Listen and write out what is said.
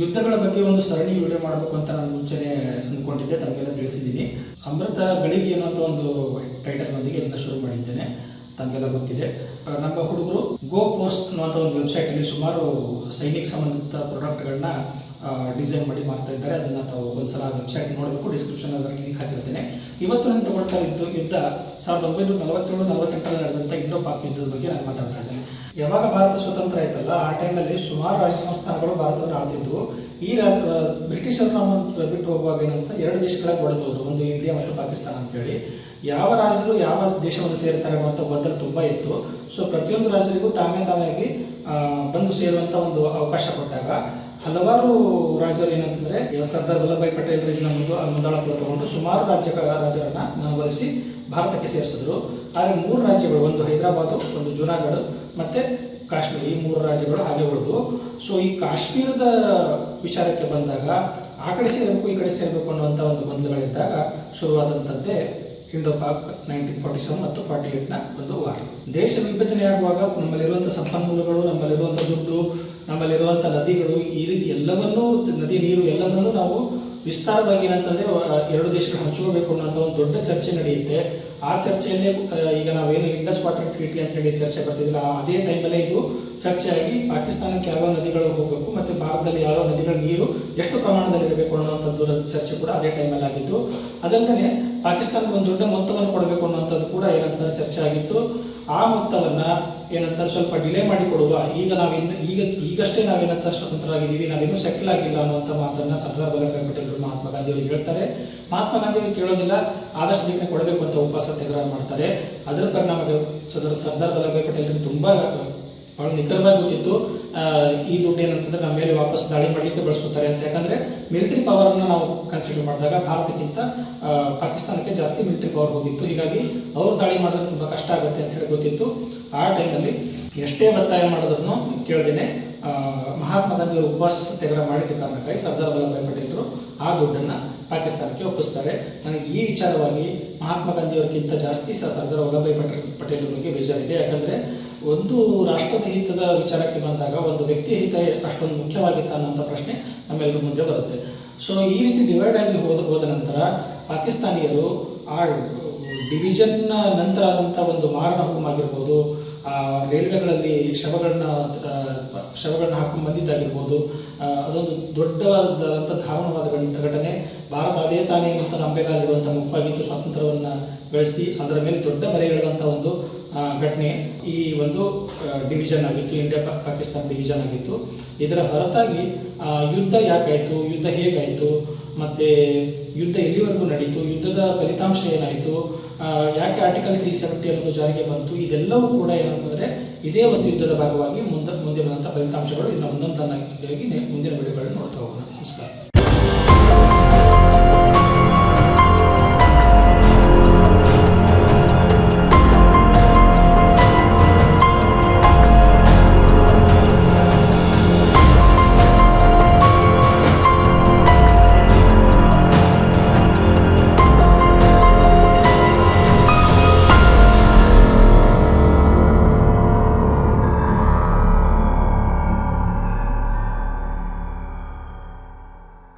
ಯುದ್ಧಗಳ ಬಗ್ಗೆ ಒಂದು ಸರಣಿ ವಿಡಿಯೋ ಮಾಡಬೇಕು ಅಂತ ನಾನು ಮುಂಚೆನೆ ಅಂದ್ಕೊಂಡಿದ್ದೆ, ತಮಗೆಲ್ಲ ತಿಳಿಸಿದ್ದೀನಿ. ಅಮೃತ ಗಳಿಗೆ ಅನ್ನೋಂಥ ಒಂದು ಟೈಟಲ್ನೊಂದಿಗೆ ಇದನ್ನ ಶುರು ಮಾಡಿದ್ದೇನೆ, ತಮಗೆಲ್ಲ ಗೊತ್ತಿದೆ. ನಮ್ಮ ಹುಡುಗರು ಗೋ ಪೋಸ್ಟ್ ಅನ್ನುವಂಥ ಒಂದು ವೆಬ್ಸೈಟಲ್ಲಿ ಸುಮಾರು ಸೈನಿಕ ಸಂಬಂಧಿತ ಪ್ರಾಡಕ್ಟ್ಗಳನ್ನ ಡಿಸೈನ್ ಮಾಡಿ ಮಾಡ್ತಾ ಇದ್ದಾರೆ. ಅದನ್ನ ತಾವು ಒಂದ್ಸಲ ವೆಬ್ಸೈಟ್ ನೋಡಬೇಕು ಡಿಸ್ಕ್ರಿಪ್ಷನ್ ಅದರಲ್ಲಿ ಲಿಂಕ್ ಹಾಕಿರ್ತೇನೆ. ಇವತ್ತು ನಾನು ತಗೊಳ್ತಾ ಇದ್ದು ಯುದ್ಧ ಸಾವಿರದ ಒಂಬೈನೂರ ನಲವತ್ತೇಳು ನಲವತ್ತೆಂಟರಲ್ಲಿ ನಡೆದಂಥ ಇಂಡೋ ಪಾಕ್ ಯುದ್ಧದ ಬಗ್ಗೆ ನಾನು ಮಾತಾಡ್ತಾ ಇದ್ದೇನೆ. ಯಾವಾಗ ಭಾರತ ಸ್ವತಂತ್ರ ಆಯ್ತಲ್ಲ ಆ ಟೈಮಲ್ಲಿ ಸುಮಾರು ರಾಜ್ಯ ಸಂಸ್ಥಾನಗಳು ಭಾರತವನ್ನು ಆಳ್ತಿದ್ವು. ಈ ರಾಜ ಬ್ರಿಟಿಷರು ನಮ್ಮನ್ನು ಬಿಟ್ಟು ಹೋಗುವಾಗ ಏನಂತ ಎರಡು ದೇಶಗಳಾಗಿ ಹೊಡೆದವರು ಒಂದು ಇಂಡಿಯಾ ಮತ್ತು ಪಾಕಿಸ್ತಾನ ಅಂತೇಳಿ. ಯಾವ ರಾಜರು ಯಾವ ದೇಶವನ್ನು ಸೇರ್ತಾರೆ ಅನ್ನುವಂಥ ಒತ್ತಡ ತುಂಬ ಇತ್ತು. ಸೊ ಪ್ರತಿಯೊಂದು ರಾಜರಿಗೂ ತಾವೇ ತಾವಾಗಿ ಆ, ಬಂದು ಸೇರುವಂಥ ಒಂದು ಅವಕಾಶ ಕೊಟ್ಟಾಗ ಹಲವಾರು ರಾಜರು ಏನಂತಂದ್ರೆ ಸರ್ದಾರ್ ವಲ್ಲಭಾಯಿ ಪಟೇಲ್ ಇದನ್ನ ಮುಂದು ಮುಂದಾಳತ್ವ ತಗೊಂಡು ಸುಮಾರು ರಾಜ್ಯ ರಾಜರನ್ನ ಮನವೊಲಿಸಿ ಭಾರತಕ್ಕೆ ಸೇರಿಸಿದ್ರು. ಆದರೆ ಮೂರು ರಾಜ್ಯಗಳು, ಒಂದು ಹೈದರಾಬಾದ್, ಒಂದು ಜುನಾಗಢ ಮತ್ತೆ ಕಾಶ್ಮೀರ. ಈ ಮೂರು ರಾಜ್ಯಗಳು ಹಾಗೆ ಉಳಿದು ಸೊ ಈ ಕಾಶ್ಮೀರದ ವಿಚಾರಕ್ಕೆ ಬಂದಾಗ, ಆ ಕಡೆ ಸೇರಬೇಕು, ಈ ಕಡೆ ಸೇರಬೇಕು ಅನ್ನುವಂಥ ಒಂದು ಗೊಂದಲಗಳಿದ್ದಾಗ ಶುರುವಾದಂಥದ್ದೇ Indo Pak nineteen forty seven ಮತ್ತು ಫಾರ್ಟಿ ಏಟ್ನ ಒಂದು ವಾರ. ದೇಶ ವಿಭಜನೆಯಾಗುವಾಗ ನಮ್ಮಲ್ಲಿರುವಂಥ ಸಂಪನ್ಮೂಲಗಳು, ನಮ್ಮಲ್ಲಿರುವಂಥ ದುಡ್ಡು, ನಮ್ಮಲ್ಲಿರುವಂಥ ನದಿಗಳು, ಈ ರೀತಿ ಎಲ್ಲವನ್ನೂ ನದಿ ನೀರು ಎಲ್ಲವನ್ನೂ ನಾವು ವಿಸ್ತಾರವಾಗಿ ಏನಂತಂದ್ರೆ ಎರಡು ದೇಶಗಳು ಹಂಚ್ಕೋಬೇಕು ಅನ್ನೋಂಥ ಒಂದು ದೊಡ್ಡ ಚರ್ಚೆ ನಡೆಯುತ್ತೆ. ಆ ಚರ್ಚೆಯಲ್ಲೇ ಈಗ ನಾವೇನು ಇಂಡಸ್ ವಾಟರ್ ಟ್ರೀಟಿ ಅಂತ ಹೇಳಿ ಚರ್ಚೆ ಬರ್ತಿದ್ದಿಲ್ಲ, ಅದೇ ಟೈಮಲ್ಲೇ ಇದು ಚರ್ಚೆಯಾಗಿ ಪಾಕಿಸ್ತಾನಕ್ಕೆ ಯಾವ ನದಿಗಳು ಹೋಗಬೇಕು ಮತ್ತೆ ಭಾರತದಲ್ಲಿ ಯಾವ ನದಿಗಳ ನೀರು ಎಷ್ಟು ಪ್ರಮಾಣದಲ್ಲಿ ಇರಬೇಕು ಅನ್ನುವಂಥದ್ದು ಚರ್ಚೆ ಕೂಡ ಅದೇ ಟೈಮಲ್ಲಿ ಆಗಿತ್ತು ಅದಲ್ಲದೆ ಪಾಕಿಸ್ತಾನಕ್ಕೆ ಒಂದು ದೊಡ್ಡ ಮೊತ್ತವನ್ನು ಕೊಡಬೇಕು ಅನ್ನುವಂಥದ್ದು ಕೂಡ ಏನಂತಾರೆ ಚರ್ಚೆ ಆಗಿತ್ತು. ಆ ಮೊತ್ತವನ್ನು ಏನಂತಾರೆ ಸ್ವಲ್ಪ ಡಿಲೇ ಮಾಡಿ ಕೊಡುವ. ಈಗ ನಾವಿನ್ನು ಈಗ ಈಗಷ್ಟೇ ನಾವೇನಂತಾರೆ ಸ್ವತಂತ್ರರಾಗಿದ್ದೀವಿ. ನಾವಿನ್ನೂ ಸೆಟ್ಲ್ ಆಗಿಲ್ಲ ಅನ್ನುವಂಥ ಮಾತನ್ನ ಸರ್ದಾರ್ ವಲ್ಲಭಾಯ್ ಪಟೇಲ್ ಮಹಾತ್ಮ ಗಾಂಧಿಯವರು ಹೇಳ್ತಾರೆ. ಮಹಾತ್ಮ ಗಾಂಧಿ ಅವರು ಕೇಳೋದಿಲ್ಲ. ಆದಷ್ಟು ಬೇಗನೆ ಕೊಡಬೇಕು ಅಂತ ಉಪವಾಸ ಸತ್ಯಾಗ್ರಹ ಮಾಡ್ತಾರೆ. ಅದರ ಪರಿಣಾಮ ಸರ್ದಾರ್ ವಲ್ಲಭಾಯ್ ಪಟೇಲ್ ತುಂಬಾ ಬಹಳ ನಿಖರವಾಗಿ ಗೊತ್ತಿತ್ತು. ಈ ದುಡ್ಡು ಏನಂತಂದ್ರೆ ನಮ್ಮ ಮೇಲೆ ವಾಪಸ್ ದಾಳಿ ಮಾಡಲಿಕ್ಕೆ ಬಳಸ್ಕೊತಾರೆ ಅಂತ. ಯಾಕಂದ್ರೆ ಮಿಲಿಟರಿ ಪವರ್ ಅನ್ನ ನಾವು ಕನ್ಸಿಡರ್ ಮಾಡಿದಾಗ ಭಾರತಕ್ಕಿಂತ ಪಾಕಿಸ್ತಾನಕ್ಕೆ ಜಾಸ್ತಿ ಮಿಲಿಟರಿ ಪವರ್ ಹೋಗಿತ್ತು. ಹೀಗಾಗಿ ಅವರು ದಾಳಿ ಮಾಡಿದ್ರೆ ತುಂಬಾ ಕಷ್ಟ ಆಗುತ್ತೆ ಅಂತ ಹೇಳಿ ಗೊತ್ತಿತ್ತು. ಆ ಟೈಮಲ್ಲಿ ಎಷ್ಟೇ ಒತ್ತಾಯ ಮಾಡಿದ್ರು ಕೇಳ್ದೇನೆ ಮಹಾತ್ಮ ಗಾಂಧಿ ಉಪವಾಸ ಸತ್ಯಾಗ್ರಹ ಮಾಡಿದ್ದ ಕಾರಣಕ್ಕಾಗಿ ಸರ್ದಾರ್ ವಲ್ಲಭಾಯ್ ಪಟೇಲರು ಆ ದುಡ್ಡನ್ನ ಪಾಕಿಸ್ತಾನಕ್ಕೆ ಒಪ್ಪಿಸ್ತಾರೆ. ನನಗೆ ಈ ವಿಚಾರವಾಗಿ ಮಹಾತ್ಮ ಗಾಂಧಿಯವರಿಗಿಂತ ಜಾಸ್ತಿ ಸಹ ಸರ್ದಾರ್ ವಲ್ಲಭಾಯಿ ಪಟೇಲ್ ಪಟೇಲ್ ಬಗ್ಗೆ ಬೇಜಾರಿದೆ. ಯಾಕಂದ್ರೆ ಒಂದು ರಾಷ್ಟ್ರದ ಹಿತದ ವಿಚಾರಕ್ಕೆ ಬಂದಾಗ, ಒಂದು ವ್ಯಕ್ತಿಯ ಹಿತ ಅಷ್ಟೊಂದು ಮುಖ್ಯವಾಗಿತ್ತ ಅನ್ನೋಂಥ ಪ್ರಶ್ನೆ ನಮ್ಮೆಲ್ಲರ ಮುಂದೆ ಬರುತ್ತೆ. ಸೊ ಈ ರೀತಿ ಡಿವೈಡ್ ಆಗಿ ಹೋದ ಹೋದ ನಂತರ ಪಾಕಿಸ್ತಾನಿಯರು ಆ ಡಿವಿಷನ್ ನಂತರ ಆದಂಥ ಒಂದು ಮಾರಣ ಆಗಿರ್ಬೋದು, ಆ ರೈಲ್ವೆಗಳಲ್ಲಿ ಶವಗಳನ್ನ ಶವಗಳನ್ನ ಹಾಕೊಂಡು ಬಂದಿದ್ದಾಗಿರ್ಬೋದು ಅದೊಂದು ದೊಡ್ಡದಾದಂಥ ದಾರುಣವಾದ ಘಟನೆ. ಭಾರತ ಅದೇ ತಾನೇ ಅಂತ ನಂಬೆಗಾಲಿಡುವಂಥ ಮುಖವಾಗಿತ್ತು ಸ್ವಾತಂತ್ರ್ಯವನ್ನು ಬೆಳೆಸಿ, ಅದರ ಮೇಲೆ ದೊಡ್ಡ ಬರೆಗಿಡುವಂಥ ಒಂದು ಘಟನೆ ಈ ಒಂದು ಡಿವಿಷನ್ ಆಗಿತ್ತು ಇಂಡಿಯಾ ಪಾಕಿಸ್ತಾನ ಡಿವಿಷನ್ ಆಗಿತ್ತು. ಇದರ ಹೊರತಾಗಿ ಯುದ್ಧ ಯಾಕಾಯಿತು, ಯುದ್ಧ ಹೇಗಾಯಿತು, ಮತ್ತೆ ಯುದ್ಧ ಎಲ್ಲಿವರೆಗೂ ನಡೀತು, ಯುದ್ಧದ ಫಲಿತಾಂಶ ಏನಾಯಿತು ಯಾಕೆ ಆರ್ಟಿಕಲ್ ತ್ರೀ ಸೆವೆಂಟಿ ಅನ್ನೋದು ಜಾರಿಗೆ ಬಂತು, ಇದೆಲ್ಲವೂ ಕೂಡ ಏನಂತಂದ್ರೆ ಇದೇ ಒಂದು ಯುದ್ಧದ ಭಾಗವಾಗಿ ಮುಂದೆ ಮುಂದೆ ಬಂದಂಥ ಫಲಿತಾಂಶಗಳು ಇದನ್ನ ಒಂದೊಂದನ್ನಾಗಿ ಮುಂದಿನ ವಿಡಿಯೋಗಳನ್ನು ನೋಡ್ತಾ ಹೋಗೋಣ. ನಮಸ್ಕಾರ.